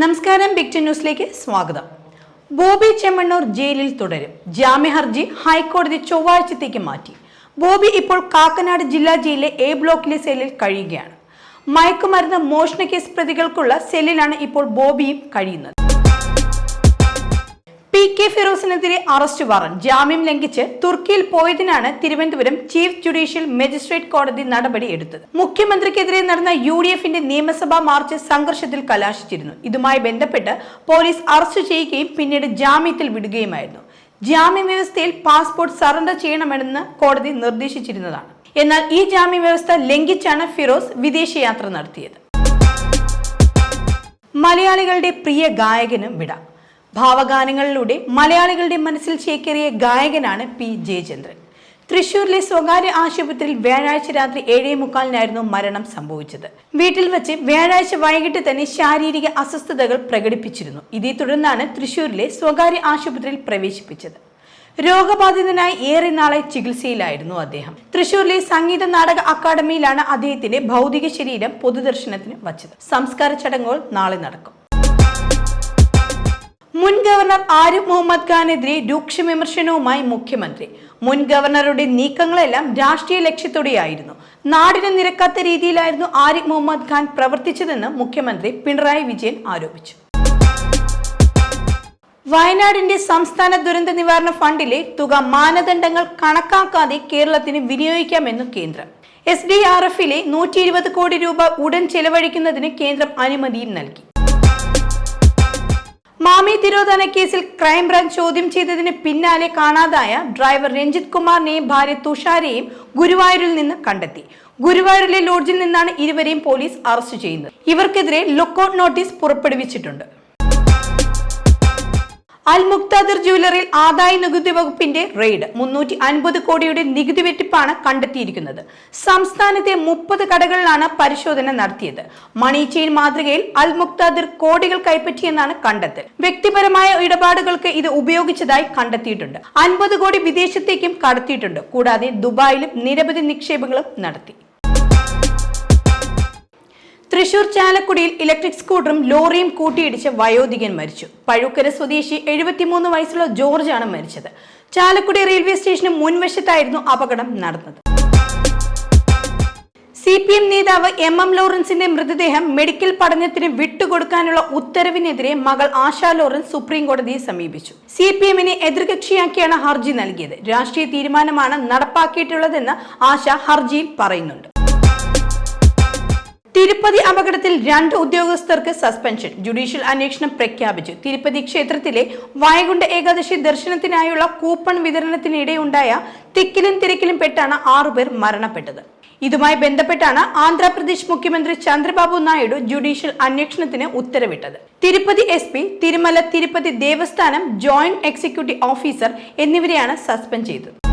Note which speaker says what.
Speaker 1: നമസ്കാരം big ten ന്യൂസിലേക്ക് സ്വാഗതം. ബോബി ചെമ്മണ്ണൂർ ജയിലിൽ തുടരും. ജാമ്യ ഹർജി ഹൈക്കോടതി ചൊവ്വാഴ്ചത്തേക്ക് മാറ്റി. ബോബി ഇപ്പോൾ കാക്കനാട് ജില്ലാ ജയിലിലെ എ ബ്ലോക്കിലെ സെല്ലിൽ കഴിയുകയാണ്. മയക്കുമരുന്ന് മോഷണ കേസ് പ്രതികൾക്കുള്ള സെല്ലിലാണ് ഇപ്പോൾ ബോബിയും കഴിയുന്നത്. പി കെ ഫിറോസിനെതിരെ അറസ്റ്റ് വാറന്റ്. ജാമ്യം ലംഘിച്ച് തുർക്കിയിൽ പോയതിനാണ് തിരുവനന്തപുരം ചീഫ് ജുഡീഷ്യൽ മജിസ്ട്രേറ്റ് കോടതി നടപടി എടുത്തത്. മുഖ്യമന്ത്രിക്കെതിരെ നടന്ന യു ഡി എഫിന്റെ നിയമസഭാ മാർച്ച് സംഘർഷത്തിൽ കലാശിച്ചിരുന്നു. ഇതുമായി ബന്ധപ്പെട്ട് പോലീസ് അറസ്റ്റ് ചെയ്യുകയും പിന്നീട് ജാമ്യത്തിൽ വിടുകയുമായിരുന്നു. ജാമ്യ വ്യവസ്ഥയിൽ പാസ്പോർട്ട് സറണ്ടർ ചെയ്യണമെന്ന് കോടതി നിർദ്ദേശിച്ചിരുന്നതാണ്. എന്നാൽ ഈ ജാമ്യ വ്യവസ്ഥ ലംഘിച്ചാണ് ഫിറോസ് വിദേശയാത്ര നടത്തിയത്. മലയാളികളുടെ പ്രിയ ഗായകനും വിട. ഭാവഗാനങ്ങളിലൂടെ മലയാളികളുടെ മനസ്സിൽ ചേക്കേറിയ ഗായകനാണ് പി ജയചന്ദ്രൻ. തൃശൂരിലെ സ്വകാര്യ ആശുപത്രിയിൽ വ്യാഴാഴ്ച രാത്രി ഏഴേ മുക്കാലിനായിരുന്നു മരണം സംഭവിച്ചത്. വീട്ടിൽ വെച്ച് വ്യാഴാഴ്ച വൈകിട്ട് തന്നെ ശാരീരിക അസ്വസ്ഥതകൾ പ്രകടിപ്പിച്ചിരുന്നു. ഇതേ തുടർന്നാണ് തൃശൂരിലെ സ്വകാര്യ ആശുപത്രിയിൽ പ്രവേശിപ്പിച്ചത്. രോഗബാധിതനായി ഏറെ നാളെ ചികിത്സയിലായിരുന്നു അദ്ദേഹം. തൃശൂരിലെ സംഗീത നാടക അക്കാദമിയിലാണ് അദ്ദേഹത്തിന്റെ ഭൗതിക ശരീരം പൊതുദർശനത്തിന് വച്ചത്. സംസ്കാര ചടങ്ങുകൾ നാളെ നടക്കും. മുൻ ഗവർണർ ആരിഫ് മുഹമ്മദ് ഖാനെതിരെ രൂക്ഷ വിമർശനവുമായി മുഖ്യമന്ത്രി. മുൻ ഗവർണറുടെ നീക്കങ്ങളെല്ലാം രാഷ്ട്രീയ ലക്ഷ്യത്തോടെയായിരുന്നു. നാടിന് നിരക്കാത്ത രീതിയിലായിരുന്നു ആരിഫ് മുഹമ്മദ് ഖാൻ പ്രവർത്തിച്ചതെന്ന് മുഖ്യമന്ത്രി പിണറായി വിജയൻ ആരോപിച്ചു. വയനാടിന്റെ സംസ്ഥാന ദുരന്ത നിവാരണ ഫണ്ടിലെ തുക മാനദണ്ഡങ്ങൾ കണക്കാക്കാതെ കേരളത്തിന് വിനിയോഗിക്കാമെന്ന് കേന്ദ്രം. എസ് ഡി ആർ എഫിലെ നൂറ്റി ഇരുപത് കോടി രൂപ ഉടൻ ചെലവഴിക്കുന്നതിന് കേന്ദ്രം അനുമതിയും നൽകി. മാമി തിരോധന കേസിൽ ക്രൈംബ്രാഞ്ച് ചോദ്യം ചെയ്തതിന് പിന്നാലെ കാണാതായ ഡ്രൈവർ രഞ്ജിത് കുമാറിനെയും ഭാര്യ തുഷാരെയും ഗുരുവായൂരിൽ നിന്ന് കണ്ടെത്തി. ഗുരുവായൂരിലെ ലോഡ്ജിൽ നിന്നാണ് ഇരുവരെയും പോലീസ് അറസ്റ്റ് ചെയ്യുന്നത്. ഇവർക്കെതിരെ ലുക്കൌട്ട് നോട്ടീസ് പുറപ്പെടുവിച്ചിട്ടുണ്ട്. അൽ മുക്താദിർ ജ്വല്ലറിയിൽ ആദായ നികുതി വകുപ്പിന്റെ റെയ്ഡ് മുന്നൂറ്റി അൻപത് കോടിയുടെ നികുതി വെട്ടിപ്പാണ് കണ്ടെത്തിയിരിക്കുന്നത്. സംസ്ഥാനത്തെ മുപ്പത് കടകളിലാണ് പരിശോധന നടത്തിയത്. മണി ചെയിൻ മാതൃകയിൽ അൽ മുക്താദിർ കോടികൾ കൈപ്പറ്റിയെന്നാണ് കണ്ടെത്തൽ. വ്യക്തിപരമായ ഇടപാടുകൾക്ക് ഇത് ഉപയോഗിച്ചതായി കണ്ടെത്തിയിട്ടുണ്ട്. അൻപത് കോടി വിദേശത്തേക്കും കടത്തിയിട്ടുണ്ട്. കൂടാതെ ദുബായിലും നിരവധി നിക്ഷേപങ്ങളും നടത്തി. തൃശൂർ ചാലക്കുടിയിൽ ഇലക്ട്രിക് സ്കൂട്ടറും ലോറിയും കൂട്ടിയിടിച്ച് വയോധികൻ മരിച്ചു. പഴുക്കര സ്വദേശി എഴുപത്തിമൂന്ന് വയസ്സുള്ള ജോർജ് ആണ് മരിച്ചത്. ചാലക്കുടി റെയിൽവേ സ്റ്റേഷന് മുൻവശത്തായിരുന്നു അപകടം നടന്നത്. സി പി എം നേതാവ് എം എം ലോറൻസിന്റെ മൃതദേഹം മെഡിക്കൽ പഠനത്തിന് വിട്ടുകൊടുക്കാനുള്ള ഉത്തരവിനെതിരെ മകൾ ആശാ ലോറൻസ് സുപ്രീം കോടതിയെ സമീപിച്ചു. സി പി എമ്മിനെ എതിർകക്ഷിയാക്കിയാണ് ഹർജി നൽകിയത്. രാഷ്ട്രീയ തീരുമാനമാണ് നടപ്പാക്കിയിട്ടുള്ളതെന്ന് ആശ ഹർജിയിൽ പറയുന്നുണ്ട്. തിരുപ്പതി അപകടത്തിൽ രണ്ട് ഉദ്യോഗസ്ഥർക്ക് സസ്പെൻഷൻ. ജുഡീഷ്യൽ അന്വേഷണം പ്രഖ്യാപിച്ചു. തിരുപ്പതി ക്ഷേത്രത്തിലെ വൈകുണ്ഠ ഏകാദശി ദർശനത്തിനായുള്ള കൂപ്പൺ വിതരണത്തിനിടെ ഉണ്ടായ തിക്കിലും തിരക്കിലും പെട്ടാണ് ആറുപേർ മരണപ്പെട്ടത്. ഇതുമായി ബന്ധപ്പെട്ടാണ് ആന്ധ്രാപ്രദേശ് മുഖ്യമന്ത്രി ചന്ദ്രബാബു നായിഡു ജുഡീഷ്യൽ അന്വേഷണത്തിന് ഉത്തരവിട്ടത്. Tirupati S P Tirumala Tirupati Devasthanam joint executive officer എന്നിവരെയാണ് സസ്പെൻഡ് ചെയ്തത്.